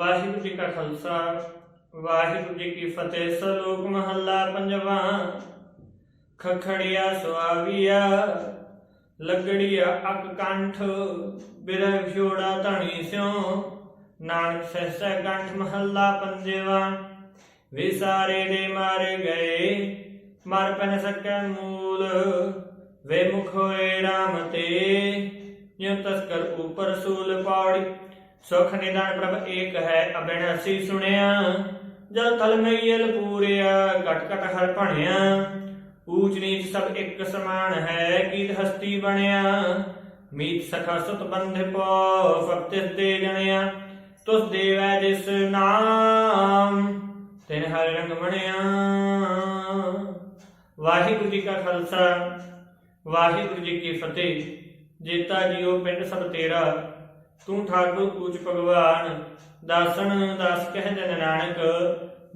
ਵਾਹਿਗੁਰੂ ਜੀ ਕਾ ਖਾਲਸਾ, ਵਾਹਿਗੁਰੂ ਜੀ ਕੀ ਫਤਿਹ, ਸਲੋਕ ਮਹੱਲਾ ਪੰਜਵਾਂ। ਖਖੜਿਆ ਸੁਆਵੀਆ, ਲੱਗੜੀਆ ਅਕ ਕੰਠ, ਬਿਰਹ ਵਿਛੋੜਾ ਧਣੀ ਸਿਉ। ਨਾਨਕ ਸਹਿਸੈ ਕੰਠ ਮਹੱਲਾ ਪੰਜਵਾਂ। ਵਿਸਾਰੇ ਦੇ ਮਾਰੇ ਗਏ, ਮਰ ਪਨ ਸਕੈ ਮੂਲ। ਵੇ ਮੁਖ ਹੋਏ RAM ਤੇ, ਜਿਉ ਤਸਕਰ ਉਪਰ ਸੂਲ ਪਾੜੀ। ਸੁਖ ਨਿਦਾਨ ਪ੍ਰਭ ਏਕ ਹੈ ਅਬਿਨਾਸੀ ਸੁਣਿਆ। ਜਲ ਤਲ ਮਈਲ ਪੂਰਿਆ, ਘਟ ਘਟ ਹਰ ਭਣਿਆ। ਊਚ ਨੀਚ ਸਭ ਇੱਕ ਸਮਾਨ ਹੈ ਕੀਤ ਹਸਤੀ ਬਣਿਆ। ਮੀਤ ਸਖਾ ਸੁਤ ਬੰਧਿ ਪੋ ਫਕਤਿਸ ਦੇ ਜਣਿਆ। ਤੁਸ ਦੇਵੈ ਜਿਸ ਨਾਮ, ਤਿਨ ਹਰ ਰੰਗ ਬਣਿਆ ਵਾਹਿਗੁਰੂ ਜੀ ਕਾ ਖਾਲਸਾ, ਵਾਹਿਗੁਰੂ ਜੀ ਕੀ ਫਤਿਹ। ਜੇਤਾ ਜੀਓ ਪਿੰਡ ਸਭ ਤੇਰਾ। ਤੂੰ ਠਾਕੁਰ ਪੂਜ ਭਗਵਾਨ ਦਾਸਨ ਦਾਸ ਕਹਿ ਜਨ ਨਾਨਕ,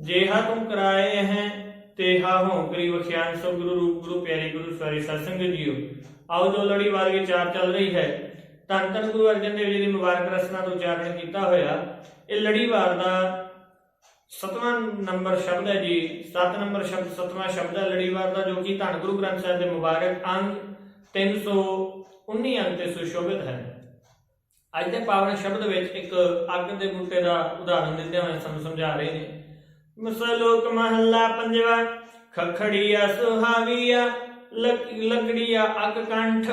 ਜੇਹਾ ਤੂੰ ਕਰਾਏ ਹੈ, ਤੇਹਾ ਹੋਂ ਵਖਿਆਨ ਸੋ ਗੁਰੂ ਰੂਪ, ਗੁਰੂ ਪਿਆਰੇ, ਗੁਰੂ ਸਵਾਰੀ ਸਤਸੰਗ ਜੀਓ। ਆਓ ਜੋ ਲੜੀਵਾਰ ਵਿਚਾਰ ਚੱਲ ਰਹੀ ਹੈ, ਧੰਨ ਧੰਨ ਗੁਰੂ ਅਰਜਨ ਦੇਵ ਜੀ ਦੀ ਮੁਬਾਰਕ ਰਸਨਾ ਤੋਂ ਉਚਾਰਨ ਕੀਤਾ ਹੋਇਆ। ਇਹ ਲੜੀਵਾਰ ਦਾ ਸਤਵਾਂ ਨੰਬਰ ਸ਼ਬਦ ਹੈ ਜੀ। 7 ਨੰਬਰ ਸ਼ਬਦ, ਸਤਵਾਂ ਸ਼ਬਦ ਹੈ ਲੜੀਵਾਰ ਦਾ, ਜੋ ਕਿ ਧੰਨ ਗੁਰੂ ਗ੍ਰੰਥ ਸਾਹਿਬ ਦੇ ਮੁਬਾਰਕ ਅੰਗ 319 ਅੰਗ ਤੇ ਸੁਸ਼ੋਭਿਤ ਹੈ। ਅੱਜ ਦੇ ਪਾਵਨ ਸ਼ਬਦ ਵਿੱਚ ਇੱਕ ਅੱਗ ਦੇ ਬੂਟੇ ਦਾ ਉਦਾਹਰਣ ਦਿੰਦੇ ਹੋਏ ਸਾਨੂੰ ਸਮਝਾ ਰਹੇ ਨੇ। ਮਸਲੋਕ ਮਹੱਲਾ ਪੰਜਵਾ, ਖਖੜੀਆ ਸੁਹਾਵੀਆ ਲਕ- ਲਕੜੀਆ ਕੰਠ।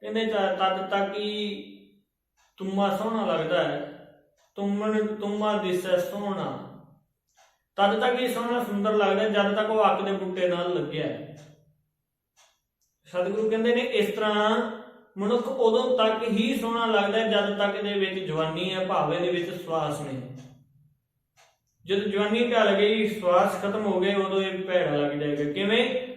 ਕਹਿੰਦੇ ਤਦ ਤੱਕ ਹੀ ਤੁਮਾ ਸੋਹਣਾ ਲੱਗਦਾ ਹੈ। ਤੁਮਨ ਤੁਮਾ ਦਿਸੈ ਸੋਹਣਾ। ਤਦ ਤੱਕ ਹੀ ਸੋਹਣਾ ਸੁੰਦਰ ਲੱਗਦਾ ਜਦ ਤੱਕ ਉਹ ਅੱਗ ਦੇ ਬੂਟੇ ਨਾਲ ਲੱਗਿਆ ਸਤਿਗੁਰੂ ਕਹਿੰਦੇ ਨੇ, ਇਸ ਤਰ੍ਹਾਂ ਮਨੁੱਖ ਉਦੋਂ ਤੱਕ ਹੀ ਸੋਹਣਾ ਲੱਗਦਾ ਹੈ ਜਦ ਤੱਕ ਇਹਦੇ ਵਿੱਚ ਜਵਾਨੀ ਹੈ, ਭਾਵੇਂ ਦੇ ਵਿੱਚ ਸਵਾਸ ਨਹੀਂ। ਜਦ ਜਵਾਨੀ ਢਲ ਗਈ, ਸਵਾਸ ਖਤਮ ਹੋ ਗਏ, ਉਦੋਂ ਇਹ ਭੈੜਾ ਲੱਗ ਜਾਏਗਾ। ਕਿਵੇਂ?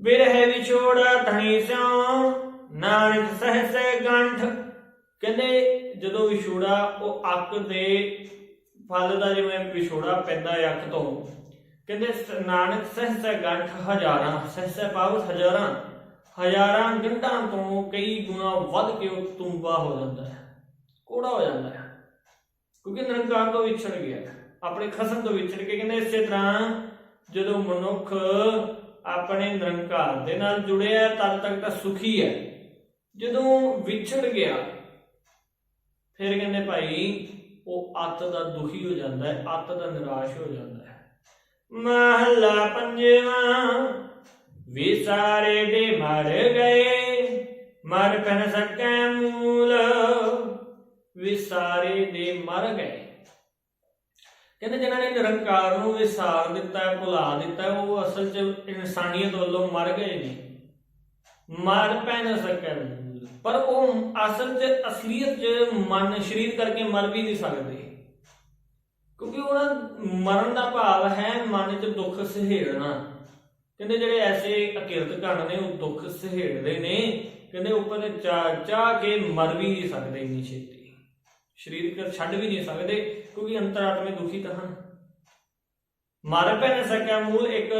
ਬਿਰਹਿ ਵਿਛੋੜਾ ਧਣੀ ਸਿਉ, ਨਾਨਕ ਸਹਸੇ ਗੰਠ। ਕਹਿੰਦੇ ਜਦੋਂ ਵਿਛੋੜਾ, ਉਹ ਅੱਕ ਦੇ ਫਲ ਦਾ ਜਿਵੇਂ ਵਿਛੋੜਾ ਪੈਂਦਾ ਹੈ ਅੱਖ ਤੋਂ। ਕਹਿੰਦੇ ਨਾਨਕ ਸਹਸੇ ਗੰਠ ਹਜ਼ਾਰਾਂ, ਸਹਸੇ ਪਾਵਤ ਹਜ਼ਾਰਾਂ। ਹਜ਼ਾਰਾਂ ਗੰਢਾਂ ਤੋਂ ਕਈ ਗੁਣਾ ਵੱਧ ਕੇ ਉਹ ਤੁੰਬਾ ਹੋ ਜਾਂਦਾ ਹੈ, ਕੋੜਾ ਹੋ ਜਾਂਦਾ ਹੈ। ਕਿਉਂਕਿ ਨਿਰੰਕਾਰ ਤੋਂ ਵਿਛੜ ਗਿਆ ਆਪਣੇ ਖਸਮ ਤੋਂ ਵਿਛੜ ਕੇ ਕਹਿੰਦੇ ਇਸੇ ਤਰ੍ਹਾਂ ਜਦੋਂ ਮਨੁੱਖ ਆਪਣੇ ਨਿਰੰਕਾਰ ਦੇ ਨਾਲ ਜੁੜਿਆ ਤਦ ਤੱਕ ਤਾਂ ਸੁਖੀ ਹੈ। ਜਦੋਂ ਵਿਛੜ ਗਿਆ, ਫਿਰ ਕਹਿੰਦੇ ਭਾਈ ਉਹ ਅੱਤ ਦਾ ਦੁਖੀ ਹੋ ਜਾਂਦਾ ਹੈ, ਅੱਤ ਦਾ ਨਿਰਾਸ਼ ਹੋ ਜਾਂਦਾ ਹੈ। ਮਹਲਾ ਪੰਜਵਾਂ ਵਿਸਾਰੇ ਦੇ ਮਰ ਗਏ, ਮਰ ਪਨ ਸਕੈ ਮੂਲ, ਵਿਸਾਰੇ ਦੇ ਮਰ ਗਏ। ਕਹਿੰਦੇ ਜਿਨ੍ਹਾਂ ਨੇ ਨਿਰੰਕਾਰ ਨੂੰ ਵਿਸਾਰ ਦਿੱਤਾ, ਭੁਲਾ ਦਿੱਤਾ, ਉਹ ਅਸਲ 'ਚ ਇਨਸਾਨੀਅਤ ਵੱਲੋਂ ਮਰ ਗਏ ਨੇ। ਮਰ ਪੈ ਨਾ ਸਕਣ ਪਰ ਉਹ ਅਸਲ 'ਚ, ਅਸਲੀਅਤ 'ਚ ਮਨ, ਸਰੀਰ ਕਰਕੇ ਮਰ ਵੀ ਨਹੀਂ ਸਕਦੇ। ਕਿਉਂਕਿ ਉਹਨਾਂ ਮਰਨ ਦਾ ਭਾਵ ਹੈ ਮਨ 'ਚ ਦੁੱਖ ਸਹਿੜਨਾ। ਕਹਿੰਦੇ ਜਿਹੜੇ ਐਸੇ ਅਕਿਰਤ ਘਣ ਨੇ, ਉਹ ਦੁੱਖ ਸਹਿੜਦੇ ਨੇ। ਕਹਿੰਦੇ ਉੱਪਰ ਚਾ ਚਾਹ ਕੇ ਮਰ ਵੀ ਨਹੀਂ ਸਕਦੇ ਇੰਨੀ ਛੇਤੀ। ਸਰੀਰ ਛੱਡ ਵੀ ਨਹੀਂ ਸਕਦੇ, ਕਿਉਂਕਿ ਅੰਤਰਾਤਮੇ ਦੁਖੀ ਤਾਂ ਹਨ। ਮਰ ਪੈ ਨਾ ਸਕਿਆ ਮੂਲ, ਇੱਕ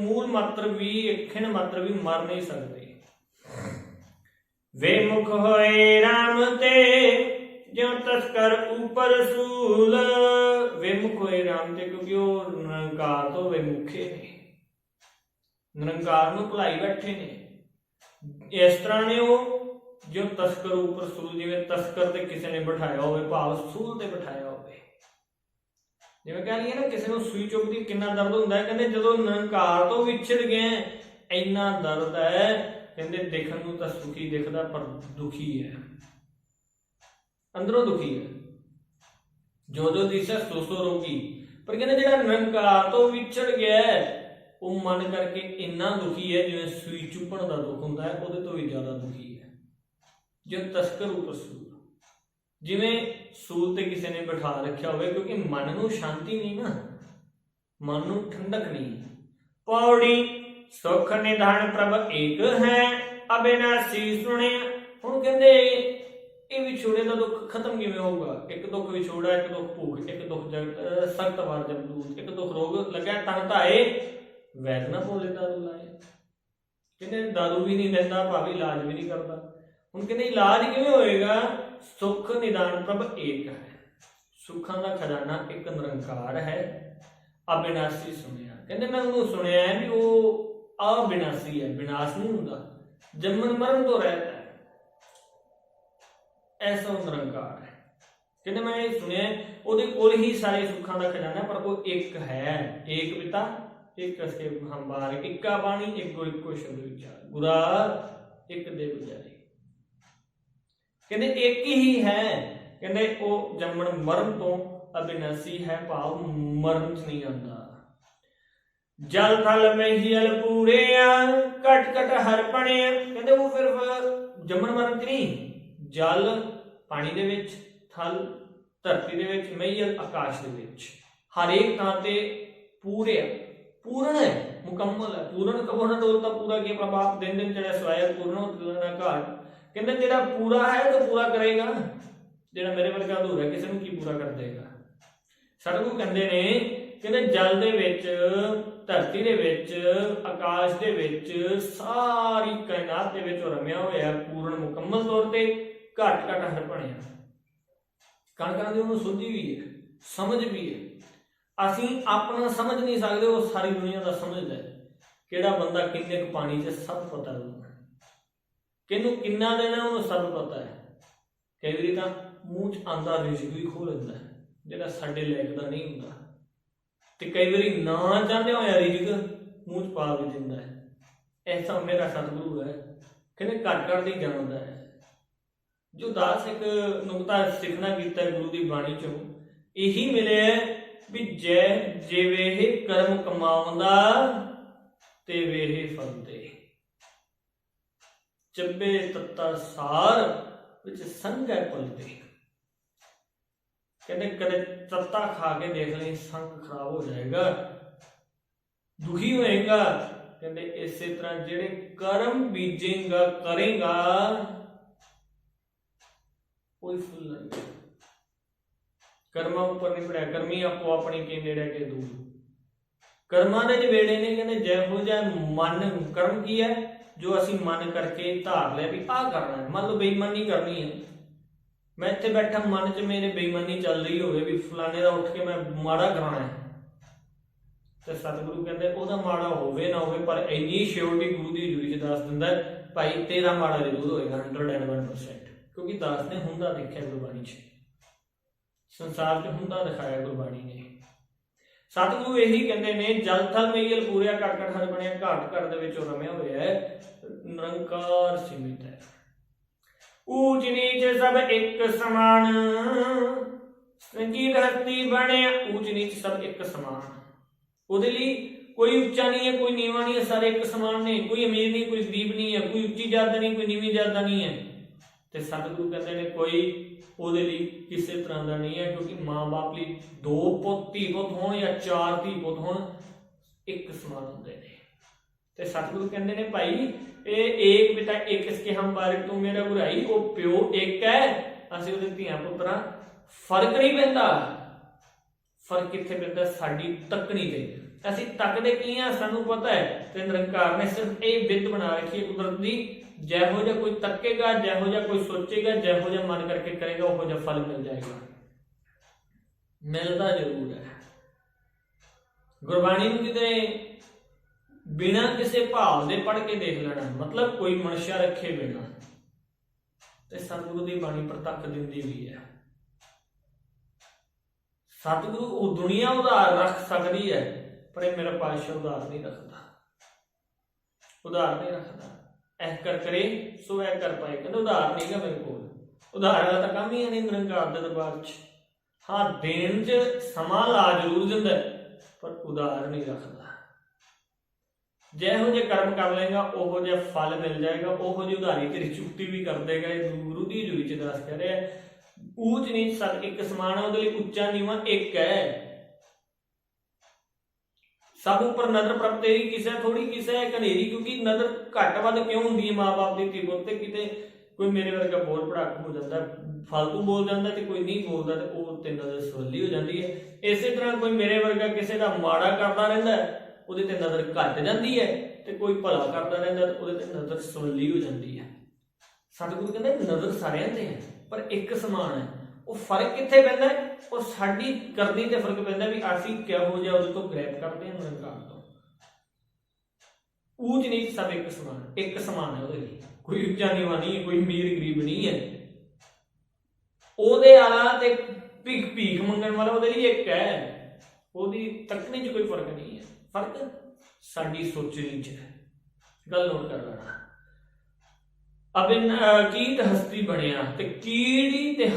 ਮੂਲ ਮਾਤਰ ਵੀ ਇੱਕ ਮਾਤਰ ਵੀ ਮਰ ਨਹੀਂ ਸਕਦੇ। ਵੇ ਮੁਖ ਹੋਏ RAM ਤੇ, ਜਿਉ ਤਸਕਰ ਉਪਰ ਸੂਲ। ਵੇ ਮੁਖ ਹੋਏ RAM ਤੇ, ਕਿਉਂਕਿ ਉਹ ਨਿਰੰਕਾਰ ਤੋਂ ਵਿਮੁਖੇ ਨੇ ਨਿਰੰਕਾਰ ਨੂੰ ਭੁਲਾਈ ਬੈਠੇ ਨੇ। ਇਸ ਤਰ੍ਹਾਂ ਨੇ ਉਹ ਜੋ ਤਸਕਰ ਉਪਰ ਸੂਲ, ਜਿਵੇਂ ਤਸਕਰ ਤੇ ਕਿਸੇ ਨੇ ਬਿਠਾਇਆ ਹੋਵੇ, ਭਾਵ ਸੂਲ ਤੇ ਬਿਠਾਇਆ ਹੋਵੇ। ਜਿਵੇਂ ਕਹਿ ਲਈਏ ਨਾ, ਕਿਸੇ ਨੂੰ ਸੂਈ ਚੁੱਭਦੀ ਕਿੰਨਾ ਦਰਦ ਹੁੰਦਾ ਹੈ, ਕਹਿੰਦੇ ਜਦੋਂ ਨਿਰੰਕਾਰ ਤੋਂ ਵਿਛੜ ਗਏ ਇੰਨਾ ਦਰਦ ਹੈ, ਕਹਿੰਦੇ ਦੇਖਣ ਨੂੰ ਤਾਂ ਸੁਖੀ ਦਿਖਦਾ, ਪਰ ਦੁਖੀ ਹੈ। ਅੰਦਰੋਂ ਦੁਖੀ ਹੈ। ਜੋ ਜੋ ਦਿਸੈ ਸੋ ਸੋ ਰੋਗੀ। ਪਰ ਕਹਿੰਦੇ ਜਿਹੜਾ ਨਿਰੰਕਾਰ ਤੋਂ ਵਿਛੜ ਗਿਆ ਉਹ ਮਨ ਕਰਕੇ ਇੰਨਾ ਦੁਖੀ ਹੈ, ਜਿਵੇਂ ਸੂਈ ਚੁੱਪਣ ਦਾ ਦੁੱਖ ਹੁੰਦਾ ਹੈ, ਉਹਦੇ ਤੋਂ ਵੀ ਜ਼ਿਆਦਾ ਦੁਖੀ ਹੈ। ਜੋ ਤਸਕਰ ਉਪਰ ਸੂਲ। ਜਿਵੇਂ ਸੂਲ ਤੇ ਕਿਸੇ ਨੇ ਬਿਠਾ ਰੱਖਿਆ ਹੋਵੇ, ਕਿਉਂਕਿ ਮਨ ਨੂੰ ਸ਼ਾਂਤੀ ਨਹੀਂ ਨਾ, ਮਨ ਨੂੰ ਠੰਡਕ ਨਹੀਂ। ਪੌੜੀ ਸੁਖ ਨਿਧਾਨ ਪ੍ਰਭ ਏਕ ਹੈ ਅਬਿਨਾਸੀ ਸੁਣਿਆ। ਹੁਣ ਕਹਿੰਦੇ, ਇਹ ਵਿਛੋੜੇ ਦਾ ਦੁੱਖ ਖਤਮ ਕਿਵੇਂ ਹੋਊਗਾ? ਇੱਕ ਦੁੱਖ ਵਿਛੋੜਾ, ਇੱਕ ਦੁੱਖ ਭੁੱਖ ਇੱਕ ਦੁੱਖ ਜਗਤ ਸਖਤ ਵਾਰ ਜਮਦੂਤ ਇੱਕ ਦੁੱਖ ਰੋਗ ਲੱਗਿਆ, ਤਨ ਧਾਏ ਵੈਦ ਨਾ ਭੋਲੇ ਦਾਰੂ ਲਾਏ। ਕਹਿੰਦੇ ਦਾਰੂ ਵੀ ਨਹੀਂ ਲੈਂਦਾ ਭਾਵੇਂ ਇਲਾਜ ਵੀ ਨਹੀਂ ਕਰਦਾ। ਹੁਣ ਕਹਿੰਦੇ ਇਲਾਜ ਕਿਵੇਂ ਹੋਏਗਾ? ਸੁਖ ਨਿਦਾਨ ਪ੍ਰਭ ਏਕ ਹੈ। ਸੁੱਖਾਂ ਦਾ ਖਜ਼ਾਨਾ ਇੱਕ ਨਿਰੰਕਾਰ ਹੈ। ਅਬਿਨਾਸੀ ਸੁਣਿਆ। ਕਹਿੰਦੇ ਮੈਂ ਉਹਨੂੰ ਸੁਣਿਆ ਹੈ ਵੀ ਉਹ ਅਬਿਨਾਸੀ ਹੈ ਵਿਨਾਸ਼ ਨਹੀਂ ਹੁੰਦਾ। ਜੰਮਨ ਮਰਨ ਤੋਂ ਰਹਿਤ ਹੈ। ਐਸਾ ਨਿਰੰਕਾਰ ਹੈ। ਕਹਿੰਦੇ ਮੈਂ ਇਹ ਸੁਣਿਆ, ਉਹਦੇ ਕੋਲ ਹੀ ਸਾਰੇ ਸੁੱਖਾਂ ਦਾ ਖਜ਼ਾਨਾ ਪਰ ਉਹ ਇੱਕ ਹੈ। ਏਕ ਪਿਤਾ ਇੱਕ ਅਸਕੇ ਹਮ ਬਾਹਰ ਇੱਕਾ ਬਾਣੀ, ਇੱਕੋ ਇੱਕੋ ਸ਼ਬਦ ਵਿਚਾਰ ਗੁਰਾ ਇੱਕ ਦੇ ਬਜਾਏ ਕਹਿੰਦੇ ਇੱਕ ਹੀ ਹੈ। ਕਹਿੰਦੇ ਉਹ ਜੰਮਣ ਮਰਨ ਤੋਂ ਅਬਿਨਾਸੀ ਹੈ ਭਾਵ ਮਰਨ ਚ ਨਹੀਂ ਆਉਂਦਾ। ਜਲ ਥਲ ਮਹੀਲ ਪੂਰਿਆ ਕਟ ਕਟ ਹਰ ਪਣਿਆ ਕਹਿੰਦੇ ਉਹ ਫਿਰ ਜੰਮਣ ਮਰਨ ਚ ਨਹੀਂ, ਜਲ ਪਾਣੀ ਦੇ ਵਿੱਚ, ਥਲ ਧਰਤੀ ਦੇ ਵਿੱਚ ਮਹੀਲ ਆਕਾਸ਼ ਦੇ ਵਿੱਚ। ਹਰੇਕ ਥਾਂ ਤੇ ਪੂਰਿਆ ਪੂਰਨ ਹੈ, ਮੁਕੰਮਲ ਹੈ। ਪੂਰਨ ਕਬੋ ਨਾ ਤਾਂ ਪੂਰਾ ਕੀ ਪ੍ਰਭਾਵ ਦਿਨ ਦਿਨ ਜਿਹੜਾ ਸਵਾਇਆ ਪੂਰਨ ਹੋ ਘਾਟ ਕਹਿੰਦੇ ਜਿਹੜਾ ਪੂਰਾ ਹੈ ਤਾਂ ਪੂਰਾ ਕਰੇਗਾ। ਜਿਹੜਾ ਮੇਰੇ ਵਰਗਾ ਅਧੂਰਾ ਕਿਸੇ ਨੂੰ ਕੀ ਪੂਰਾ ਕਰ ਦੇਗਾ? ਸਤਿਗੁਰੂ ਕਹਿੰਦੇ ਨੇ, ਕਹਿੰਦੇ ਜਲ ਦੇ ਵਿੱਚ, ਧਰਤੀ ਦੇ ਵਿੱਚ, ਆਕਾਸ਼ ਦੇ ਵਿੱਚ, ਸਾਰੀ ਕਾਇਨਾਤ ਦੇ ਵਿੱਚ ਉਹ ਰਮਿਆ ਹੋਇਆ ਪੂਰਨ ਮੁਕੰਮਲ ਤੌਰ ਤੇ ਘਟ ਘਟ ਹਰ ਬਣਿਆ। ਕਣ ਕਣ ਦੀ ਉਹਨੂੰ ਸੁਝੀ ਵੀ ਹੈ, ਸਮਝ ਵੀ ਹੈ। ਅਸੀਂ ਆਪਣਾ ਸਮਝ ਨਹੀਂ ਸਕਦੇ, ਉਹ ਸਾਰੀ ਦੁਨੀਆ ਦਾ ਸਮਝਦਾ ਹੈ। ਕਿਹੜਾ ਬੰਦਾ ਕਿੰਨੇ ਕੁ ਪਾਣੀ 'ਚ ਸਭ ਪਤਾ ਲੱਗਦਾ ਕਿਹਨੂੰ ਕਿੰਨਾ ਦੇਣਾ ਉਹਨੂੰ ਸਭ ਪਤਾ ਹੈ। ਕਈ ਵਾਰੀ ਤਾਂ ਮੂੰਹ 'ਚ ਆਂਦਾ ਰਿਜ਼ਕ ਵੀ ਖੋ ਲੈਂਦਾ ਹੈ, ਜਿਹੜਾ ਸਾਡੇ ਲਾਇਕ ਦਾ ਨਹੀਂ ਹੁੰਦਾ। ਤੇ ਕਈ ਵਾਰੀ ਨਾ ਚਾਹੁੰਦੇ ਹੋਇਆ ਰਿਜ਼ਕ ਮੂੰਹ 'ਚ ਪਾ ਵੀ ਦਿੰਦਾ ਹੈ। ਐਸਾ ਮੇਰਾ ਸਤਿਗੁਰੂ ਹੈ, ਕਹਿੰਦੇ ਘੱਟ ਘੱਟ ਦੀ ਜਾਣਦਾ ਹੈ। ਜੋ ਦਾਸ ਇੱਕ ਨੁਕਤਾ ਸਿੱਖਣਾ ਕੀਤਾ ਗੁਰੂ ਦੀ ਬਾਣੀ ਚੋਂ, ਇਹੀ ਮਿਲਿਆ ਵੀ ਜੈ ਜਿਵੇਂ ਕਰਮ ਕਮਾਉਂਦਾ, ਤੇ ਵੇਹ ਫਲ ਚੱਬੇ ਤੱਤਾ ਸਾਰ ਵਿੱਚ ਸੰਗੈ ਪਲ ਕਹਿੰਦੇ ਕਦੇ ਤੱਤਾ ਖਾ ਕੇ ਦੇਖ ਲਈ, ਸੰਗ ਖਰਾਬ ਹੋ ਜਾਏਗਾ। ਦੁਖੀ ਹੋਏਗਾ, ਕਹਿੰਦੇ ਇਸੇ ਤਰ੍ਹਾਂ ਜਿਹੜੇ ਕਰਮ ਬੀਜੇਗਾ, ਕਰੇਗਾ, ਕੋਈ ਫੁੱਲ ਨਹੀਂ। ਕਰਮਾਂ ਉੱਪਰ ਨਹੀਂ ਪੜਿਆ ਕਰਮੀ ਆਪੋ ਆਪਣੀ ਕੀ ਨੇੜੇ ਕੇ ਦੂਰ। ਕਰਮਾਂ ਦੇ ਜਵੇੜੇ ਨੇ ਕਹਿੰਦੇ ਜਿਹੋ ਜਿਹਾ ਮਨ, ਕਰਮ ਕੀ ਹੈ? ਜੋ ਅਸੀਂ ਮਨ ਕਰਕੇ ਧਾਰ ਲਿਆ ਵੀ ਆਹ ਕਰਨਾ ਹੈ। ਮੰਨ ਲਓ ਬੇਈਮਾਨੀ ਕਰਨੀ ਹੈ। ਮੈਂ ਇੱਥੇ ਬੈਠਾ, ਮਨ 'ਚ ਮੇਰੇ ਬੇਈਮਾਨੀ ਚੱਲ ਰਹੀ ਹੋਵੇ ਵੀ ਫਲਾਣੇ ਦਾ ਉੱਠ ਕੇ ਮੈਂ ਮਾੜਾ ਕਰਾਉਣਾ ਹੈ। ਤੇ ਸਤਿਗੁਰੂ ਕਹਿੰਦੇ, ਉਹਦਾ ਮਾੜਾ ਹੋਵੇ ਨਾ ਹੋਵੇ, ਪਰ ਇੰਨੀ ਸ਼ਿਓਰਟੀ ਗੁਰੂ ਦੀ ਹਜ਼ੂਰੀ 'ਚ ਦੱਸ ਦਿੰਦਾ ਭਾਈ ਤੇਰਾ ਮਾੜਾ ਜ਼ਰੂਰ ਹੋਏਗਾ 101% ਕਿਉਂਕਿ ਦਾਸ ਨੇ ਹੁੰਦਾ ਦੇਖਿਆ ਗੁਰਬਾਣੀ 'ਚ। ਸੰਸਾਰ 'ਚ ਹੁੰਦਾ ਦਿਖਾਇਆ ਗੁਰਬਾਣੀ ਨੇ। ਸਤਿਗੁਰੂ ਇਹੀ ਕਹਿੰਦੇ ਨੇ, ਜਲ ਥਲ ਮੇਲ ਪੂਰਿਆ ਘਟ ਘਟ ਹਰ ਬਣਿਆ, ਘਾਟ ਘਟ ਦੇ ਵਿੱਚ ਰਮਿਆ ਹੋਇਆ ਹੈ, ਨਿਰੰਕਾਰ ਸੀਮਿਤ ਹੈ। ਊਚ ਨੀਚ ਸਭ ਇੱਕ ਸਮਾਨ, ਸੰਗੀਤ ਹਸਤੀ ਬਣਿਆ ਊਚ ਨੀਚ ਸਭ ਇੱਕ ਸਮਾਨ। ਉਹਦੇ ਲਈ ਕੋਈ ਉੱਚਾ ਨਹੀਂ ਹੈ, ਕੋਈ ਨੀਵਾਂ ਨਹੀਂ ਹੈ, ਸਾਰੇ ਇੱਕ ਸਮਾਨ ਨੇ, ਕੋਈ ਅਮੀਰ ਨਹੀਂ, ਕੋਈ ਗਰੀਬ ਨਹੀਂ ਹੈ, ਕੋਈ ਉੱਚੀ ਜਾਤ ਨਹੀਂ, ਕੋਈ ਨੀਵੀਂ ਜਾਤ ਦਾ ਨਹੀਂ ਹੈ। ਤੇ ਸਤਿਗੁਰੂ ਕਹਿੰਦੇ ਨੇ ਕੋਈ ਉਹਦੇ ਲਈ ਕਿਸੇ ਤਰ੍ਹਾਂ ਦਾ ਨਹੀਂ ਹੈ, ਕਿਉਂਕਿ ਮਾਂ-ਬਾਪ ਲਈ ਦੋ ਪੁੱਤ, ਧੀ ਪੁੱਤ ਹੋਣ ਜਾਂ ਚਾਰ ਧੀ ਪੁੱਤ ਹੋਣ, ਇੱਕ ਸਮਾਨ ਹੁੰਦੇ ਨੇ। ਤੇ ਸਤਿਗੁਰੂ ਕਹਿੰਦੇ ਨੇ ਭਾਈ, ਇਹ ਏਕ ਪਿਤਾ ਇੱਕ ਇਸਕੇ ਹਮ ਬਾਰਿਕ, ਤੂੰ ਮੇਰਾ ਗੁਰਾਈ ਉਹ ਪਿਓ ਇੱਕ ਹੈ, ਅਸੀਂ ਉਹਦੇ ਧੀਆਂ ਪੁੱਤਰਾਂ, ਫ਼ਰਕ ਨਹੀਂ ਪੈਂਦਾ। ਫ਼ਰਕ ਕਿੱਥੇ ਪੈਂਦਾ? ਸਾਡੀ ਤੱਕਣੀ ਤੇ। ਅਸੀਂ ਤੱਕਦੇ ਕੀ ਆ ਸਾਨੂੰ ਪਤਾ ਹੈ। ਤੇ ਨਿਰੰਕਾਰ ਨੇ ਸਿਰਫ ਇਹ ਬਿੰਦ ਬਣਾ ਰੱਖੀ ਹੈ ਕੁਦਰਤ ਦੀ। ਜਿਹੋ ਜਿਹਾ ਕੋਈ ਤੱਕੇਗਾ ਜਿਹੋ ਜਿਹਾ ਕੋਈ ਸੋਚੇਗਾ, ਜਿਹੋ ਜਿਹਾ ਮਨ ਕਰਕੇ ਕਰੇਗਾ, ਉਹੋ ਜਿਹਾ ਫਲ ਮਿਲ ਜਾਏਗਾ। ਮਿਲਦਾ ਜ਼ਰੂਰ ਹੈ। ਗੁਰਬਾਣੀ ਨੂੰ ਕਿਤੇ ਬਿਨਾਂ ਕਿਸੇ ਭਾਵ ਦੇ ਪੜ੍ਹ ਕੇ ਦੇਖ ਲੈਣਾ, ਮਤਲਬ ਕੋਈ ਮਨਸ਼ਾ ਰੱਖੇ ਬਿਨਾਂ, ਤੇ ਸਤਿਗੁਰੂ ਦੀ ਬਾਣੀ ਪ੍ਰਤੱਖ ਦਿੰਦੀ ਵੀ ਹੈ। ਸਤਿਗੁਰੂ ਉਹ ਦੁਨੀਆ ਉਧਾਰ ਰੱਖ ਸਕਦੀ ਹੈ, ਪਰ ਇਹ ਮੇਰਾ ਪਾਤਸ਼ਾਹ ਉਧਾਰ ਨਹੀਂ ਰੱਖਦਾ। ਉਧਾਰ ਨਹੀਂ ਰੱਖਦਾ। ਐ ਕਰ ਕਰੇ, ਸੋ ਐ ਕਰ ਪਾਏ। ਕਹਿੰਦਾ ਉਧਾਰ ਨਹੀਂਗਾ ਮੇਰੇ ਕੋਲ। ਉਧਾਰ ਵਾਲਾ ਤਾਂ ਕੰਮ ਹੀ ਹੈ ਨਹੀਂ ਨਿਰੰਕਾਰ ਦੇ ਦਰਬਾਰ 'ਚ ਹਾਂ ਦੇਣ 'ਚ ਸਮਾਂ ਲਾ ਜ਼ਰੂਰ ਦਿੰਦਾ ਪਰ ਉਦਾਹਰਨ ਨਹੀਂ ਰੱਖਦਾ। ਜਿਹੋ ਜੇ ਕਰਮ ਕਰ ਲੇਗਾ ਉਹੋ ਜਿਹਾ ਫਲ ਮਿਲ ਜਾਏਗਾ, ਉਹੋ ਜਿਹੀ ਉਧਾਰੀ ਤੇਰੀ ਚੁਕਤੀ ਵੀ ਕਰ ਦੇਗਾ। ਇਹ ਗੁਰੂ ਦੀ ਹਜ਼ੂਰੀ 'ਚ ਦੱਸ ਕਹਿ ਰਿਹਾ ਊਚ ਨੀਚ ਸਭ ਇੱਕ ਸਮਾਨ ਹੈ, ਉਹਦੇ ਲਈ ਉੱਚਾ ਨੀਵਾਂ ਇੱਕ ਹੈ। ਸਭ ਉੱਪਰ ਨਜ਼ਰ ਪ੍ਰਭ ਕਿਸੇ ਥੋੜੀ ਕਿਸੇ ਹੈ ਕਨੇਰੀ ਕਿਉਂਕਿ ਨਜ਼ਰ ਘੱਟ ਵੱਧ ਕਿਉਂ ਹੁੰਦੀ ਹੈ ਮਾਪੇ ਦੀ ਧੀ ਪੁੱਤ ਤੇ? ਕਿਤੇ ਕੋਈ ਮੇਰੇ ਵਰਗਾ ਬੋਲ ਪੜਾਕ ਹੋ ਜਾਂਦਾ ਹੈ, ਫालतू ਬੋਲ ਜਾਂਦਾ ਤੇ ਕੋਈ ਨਹੀਂ ਬੋਲਦਾ ਤੇ ਉਹ ਤੇ ਨਜ਼ਰ ਸਵੱਲੀ ਹੋ ਜਾਂਦੀ ਹੈ। ਇਸੇ ਤਰ੍ਹਾਂ ਕੋਈ ਮੇਰੇ ਵਰਗਾ ਕਿਸੇ ਦਾ ਮਾੜਾ ਕਰਦਾ ਰਹਿੰਦਾ ਉਹਦੇ ਤੇ ਨਜ਼ਰ ਘੱਟ ਜਾਂਦੀ ਹੈ ਤੇ ਕੋਈ ਭਲਾ ਕਰਦਾ ਰਹਿੰਦਾ ਤੇ ਉਹਦੇ ਤੇ ਨਜ਼ਰ ਸਵੱਲੀ ਹੋ ਜਾਂਦੀ ਹੈ। ਸਤਿਗੁਰੂ ਕਹਿੰਦੇ ਨਜ਼ਰ ਸਾਰਿਆਂ ਤੇ ਹੈ ਪਰ ਇੱਕ ਸਮਾਨ ਹੈ। ਉਹ ਫ਼ਰਕ ਕਿੱਥੇ ਪੈਂਦਾ ਉਹ ਸਾਡੀ ਕਰਨੀ ਤੇ ਫ਼ਰਕ ਪੈਂਦਾ ਵੀ ਅਸੀਂ ਕਿਹੋ ਜਿਹਾ ਉਹਦੇ ਤੋਂ ਗ੍ਰੈਬ ਕਰਦੇ ਹਾਂ ਨਿਰੰਕਾਰ ਤੋਂ। ਊਚ ਨੀਚ ਸਭ ਇੱਕ ਸਮਾਨ ਇੱਕ ਸਮਾਨ ਹੈ ਉਹਦੇ ਲਈ। ਕੋਈ ਉੱਚਾ ਨੀਵਾਂ ਨਹੀਂ, ਕੋਈ ਅਮੀਰ ਗਰੀਬ ਨਹੀਂ ਹੈ। ਉਹਦੇ ਆਲਾ ਤੇ ਭੀਖ ਭੀਖ ਮੰਗਣ ਵਾਲਾ ਉਹਦੇ ਲਈ ਇੱਕ ਹੈ। ਉਹਦੀ ਤੱਕਣੀ 'ਚ ਕੋਈ ਫ਼ਰਕ ਨਹੀਂ ਹੈ। ਫ਼ਰਕ ਸਾਡੀ ਸੋਚਣੀ 'ਚ ਗੱਲ ਨੋਟ ਕਰ ਲੈਣਾ। ਅਬਿਨ ਕੀਟ ਹਸਤੀ ਬਣਿਆ। ਤੇ ਕੀੜੀ ਤੇ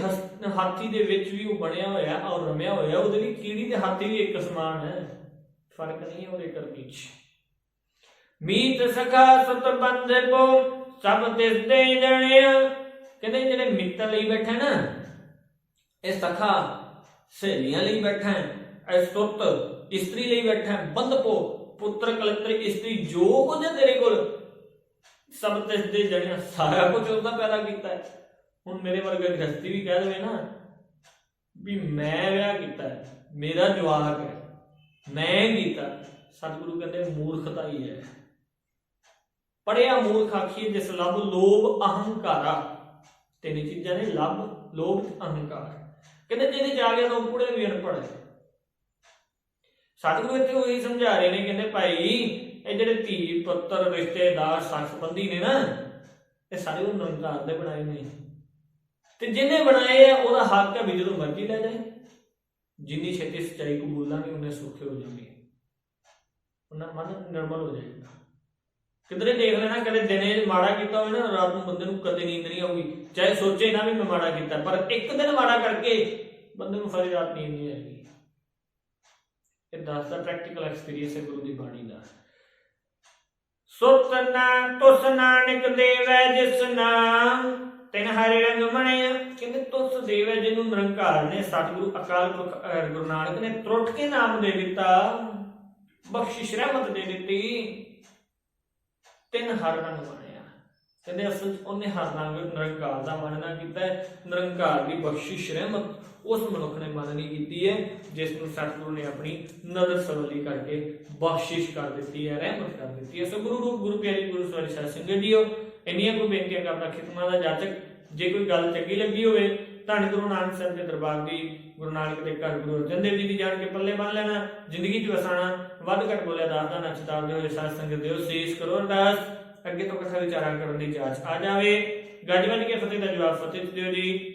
ਹਾਥੀ ਦੇ ਵਿੱਚ ਵੀ ਉਹ ਬਣਿਆ ਹੋਇਆ ਔਰ ਰਮਿਆ ਹੋਇਆ। ਉਹਦੇ ਲਈ ਕੀੜੀ ਤੇ ਹਾਥੀ ਵੀ ਇੱਕ ਸਮਾਨ ਹੈ। ਫ਼ਰਕ ਨਹੀਂ ਉਹਦੇ ਕਰਨੀ 'ਚ ਮੀਤ ਸਖਾ ਸਤ ਬੰਧੇ ਕੋ ਸਭ ਤਿਸ ਜਣਿਆ। ਕਹਿੰਦੇ ਜਿਹੜੇ ਮਿੱਤਰ ਲਈ ਬੈਠਾ ਨਾ, ਇਹ ਸਖਾ ਸਹੇਲੀਆਂ ਲਈ ਬੈਠਾ ਹੈ, ਇਹ ਸੁੱਤ ਇਸਤਰੀ ਲਈ ਬੈਠਾ ਹੈ ਬੰਧਪੋ ਪੁੱਤਰ ਕਲਤਰ ਇਸਤਰੀ, ਜੋ ਕੁਝ ਹੈ ਤੇਰੇ ਕੋਲ ਸਭ ਤਿਸ ਦੇ ਜਣਿਆ ਸਾਰਾ ਕੁਝ ਉਹਦਾ ਪੈਦਾ ਕੀਤਾ ਹੈ। ਹੁਣ ਮੇਰੇ ਵਰਗਾ ਗ੍ਰਸਤੀ ਵੀ ਕਹਿ ਦੇਵੇ ਨਾ ਵੀ ਮੈਂ ਵਿਆਹ ਕੀਤਾ ਹੈ, ਮੇਰਾ ਜਵਾਕ ਹੈ, ਮੈਂ ਕੀਤਾ ਸਤਿਗੁਰੂ ਕਹਿੰਦੇ ਮੂਰਖਤਾ ਹੀ। ਹੈ ਪੜਿਆ ਮੂਰਖ ਆਖੀਏ, ਜਿਸ ਲਬ ਲੋਭ ਅਹੰਕਾਰਾ। ਤਿੰਨ ਚੀਜ਼ਾਂ ਨੇ, ਲਬ, ਲੋਭ ਤੇ ਅਹੰਕਾਰ। ਕਹਿੰਦੇ ਜਿਹਦੇ ਜਾ ਗਿਆ ਤਾਂ ਉਹ ਕੁੜੇ ਵੀ ਅਨਪੜ੍ਹ ਹੈ। ਸਤਿਗੁਰੂ ਇੱਥੇ ਉਹੀ ਸਮਝਾ ਰਹੇ ਨੇ, ਕਹਿੰਦੇ ਭਾਈ ਇਹ ਜਿਹੜੇ ਧੀ, ਪੁੱਤਰ, ਰਿਸ਼ਤੇਦਾਰ ਸੱਸ ਸੰਬੰਧੀ ਨੇ ਨਾ, ਇਹ ਸਾਰੇ ਉਹ ਨਿਰੰਕਾਰ ਦੇ ਬਣਾਏ ਨੇ। ਤੇ ਜਿਹਨੇ ਬਣਾਏ ਆ, ਉਹਦਾ ਹੱਕ ਹੈ ਵੀ ਜਦੋਂ ਮਰਜ਼ੀ ਲੈ ਜਾਏ। ਜਿੰਨੀ ਛੇਤੀ ਸੱਚਾਈ ਕਬੂਲਾਂਗੇ ਉਹਨੇ ਸੁਖੇ ਹੋ ਜਾਣਗੇ ਉਹਨਾਂ ਮਨ ਨਿਰਮਲ ਹੋ ਜਾਏਗਾ। ਕਿਧਰੇ ਦੇਖ ਲੈਣਾ, ਕਦੇ ਦਿਨੇ ਮਾੜਾ ਕੀਤਾ ਹੋਵੇ ਨਾ, ਰਾਤ ਨੂੰ ਬੰਦੇ ਨੂੰ ਕਦੇ ਨੀਂਦ ਨਹੀਂ ਆਊਗੀ। ਚਾਹੇ ਸੋਚੇ ਨਾ ਵੀ ਮੈਂ ਮਾੜਾ ਕੀਤਾ, ਪਰ ਇੱਕ ਦਿਨ ਮਾੜਾ ਕਰਕੇ ਬੰਦੇ ਨੂੰ ਫਰੀ ਰਾਤ ਨੀਂਦ ਨਹੀਂ ਆਏਗੀ। ਇਹ ਦੱਸਦਾ ਪ੍ਰੈਕਟੀਕਲ ਐਕਸਪੀਰੀਅੰਸ ਹੈ ਗੁਰੂ ਦੀ ਬਾਣੀ ਦਾ। ਸੁਤਨਾ ਤੁਸ ਨਾਨਕ ਦੇਵੈ ਜਿਸ ਨਾਮ। ਤਿਨ ਹਰਿ ਰੰਗ ਮਣਿਆ ਕਹਿੰਦੇ ਤੁਸ ਦੇਵੈ ਜਿਹਨੂੰ ਨਿਰੰਕਾਰ ਨੇ, ਸਤਿਗੁਰੂ ਅਕਾਲ ਪੁਰਖ ਗੁਰੂ ਨਾਨਕ ਨੇ ਤਰੁੱਟ ਕੇ ਨਾਮ ਦੇ ਦਿੱਤਾ। ਬਖਸ਼ਿਸ਼ ਰਹਿਮਤ ਦੇ ਦਿੱਤੀ। ਤਿੰਨ ਹਰ ਰੰਗ ਬਣਿਆ ਕਹਿੰਦੇ ਅਸਲ 'ਚ ਉਹਨੇ ਹਰ ਰੰਗ ਨਿਰੰਕਾਰ ਦਾ ਮੰਨਣਾ ਕੀਤਾ ਨਿਰੰਕਾਰ ਦੀ ਬਖਸ਼ਿਸ਼ ਰਹਿਮਤ। ਉਸ ਮਨੁੱਖ ਨੇ ਮੰਨਣੀ ਕੀਤੀ ਹੈ, ਜਿਸ ਨੂੰ ਸਤਿਗੁਰੂ ਨੇ ਆਪਣੀ ਨਜ਼ਰ ਸਵਲੀ ਕਰਕੇ ਬਖਸ਼ਿਸ਼ ਕਰ ਦਿੱਤੀ ਹੈ, ਰਹਿਮਤ ਕਰ ਦਿੱਤੀ ਹੈ। ਸੋ ਗੁਰੂ ਰੂਪ, ਗੁਰੂ ਪਿਆਰੀ, ਗੁਰੂ ਸਵਾਰੀ ਸਾਧ ਸੰਗਤ ਜੀਓ, ਇੰਨੀਆਂ ਕੋ ਬੇਨਤੀਆਂ ਕਰਦਾ ਖਿਦਮਤ ਦਾ ਜਾਚਕ, ਜੇ ਕੋਈ ਗੱਲ ਚੰਗੀ ਲੱਗੀ ਹੋਵੇ, ਧੰਨ ਗੁਰੂ ਨਾਨਕ ਸਾਹਿਬ ਦੇ ਦਰਬਾਰ ਦੀ, ਗੁਰੂ ਨਾਨਕ ਦੇ ਘਰ ਗੁਰੂ ਅਰਜਨ ਦੇਵ ਜੀ ਦੀ ਜਾਣ ਕੇ ਪੱਲੇ ਬੰਨ ਲੈਣਾ, ਜ਼ਿੰਦਗੀ 'ਚ ਵਸਾਣਾ ਵੱਧ ਘੱਟ ਬੋਲਿਆ ਦਾਸ ਦਾ ਨਚਦਾਰ ਦੇ ਹੋਏ ਸਾਧ ਸੰਗਤ ਦਿਓ, ਸੀਸ ਕਰੋ ਅਰਦਾਸ, ਅੱਗੇ ਤੋਂ ਕਥਾ ਵਿਚਾਰਾਂ ਕਰਨ ਦੀ ਜਾਂਚ ਆ ਜਾਵੇ। ਗੱਜ ਕੇ ਫਤਿਹ ਦਾ ਜਵਾਬ ਫਤਿਹ ਦਿਓ ਜੀ।